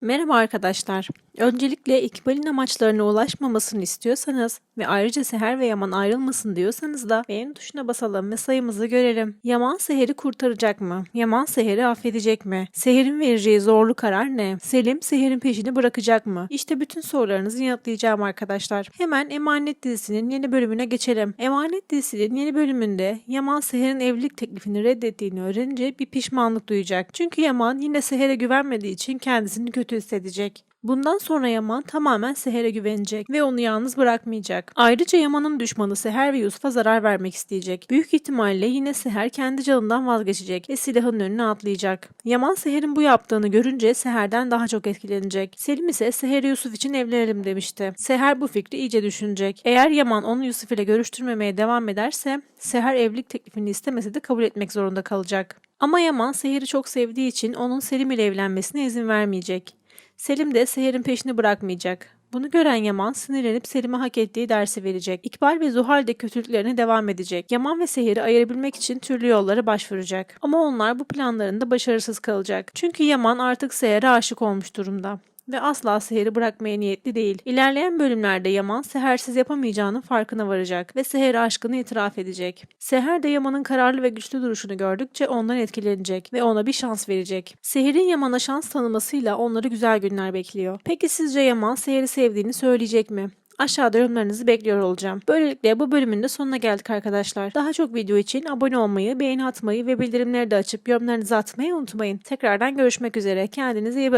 Merhaba arkadaşlar. Öncelikle İkbal'in amaçlarına ulaşmamasını istiyorsanız ve ayrıca Seher ve Yaman ayrılmasın diyorsanız da beğeni tuşuna basalım ve sayımızı görelim. Yaman Seher'i kurtaracak mı? Yaman Seher'i affedecek mi? Seher'in vereceği zorlu karar ne? Selim Seher'in peşini bırakacak mı? İşte bütün sorularınızı yanıtlayacağım arkadaşlar. Hemen Emanet dizisinin yeni bölümüne geçelim. Emanet dizisinin yeni bölümünde Yaman Seher'in evlilik teklifini reddettiğini öğrenince bir pişmanlık duyacak. Çünkü Yaman yine Seher'e güvenmediği için kendisini kötü hissedecek. Bundan sonra Yaman tamamen Seher'e güvenecek ve onu yalnız bırakmayacak. Ayrıca Yaman'ın düşmanı Seher ve Yusuf'a zarar vermek isteyecek. Büyük ihtimalle yine Seher kendi canından vazgeçecek ve silahın önüne atlayacak. Yaman Seher'in bu yaptığını görünce Seher'den daha çok etkilenecek. Selim ise Seher'i Yusuf için evlenelim demişti. Seher bu fikri iyice düşünecek. Eğer Yaman onu Yusuf ile görüştürmemeye devam ederse Seher evlilik teklifini istemese de kabul etmek zorunda kalacak. Ama Yaman Seher'i çok sevdiği için onun Selim ile evlenmesine izin vermeyecek. Selim de Seher'in peşini bırakmayacak. Bunu gören Yaman sinirlenip Selim'e hak ettiği dersi verecek. İkbal ve Zuhal de kötülüklerine devam edecek. Yaman ve Seher'i ayırabilmek için türlü yollara başvuracak. Ama onlar bu planlarında başarısız kalacak. Çünkü Yaman artık Seher'e aşık olmuş durumda ve asla Seher'i bırakmaya niyetli değil. İlerleyen bölümlerde Yaman Seher'siz yapamayacağının farkına varacak ve Seher'e aşkını itiraf edecek. Seher de Yaman'ın kararlı ve güçlü duruşunu gördükçe ondan etkilenecek ve ona bir şans verecek. Seher'in Yaman'a şans tanımasıyla onları güzel günler bekliyor. Peki sizce Yaman Seher'i sevdiğini söyleyecek mi? Aşağıda yorumlarınızı bekliyor olacağım. Böylelikle bu bölümün de sonuna geldik arkadaşlar. Daha çok video için abone olmayı, beğeni atmayı ve bildirimleri de açıp yorumlarınızı atmayı unutmayın. Tekrardan görüşmek üzere. Kendinize iyi bakın.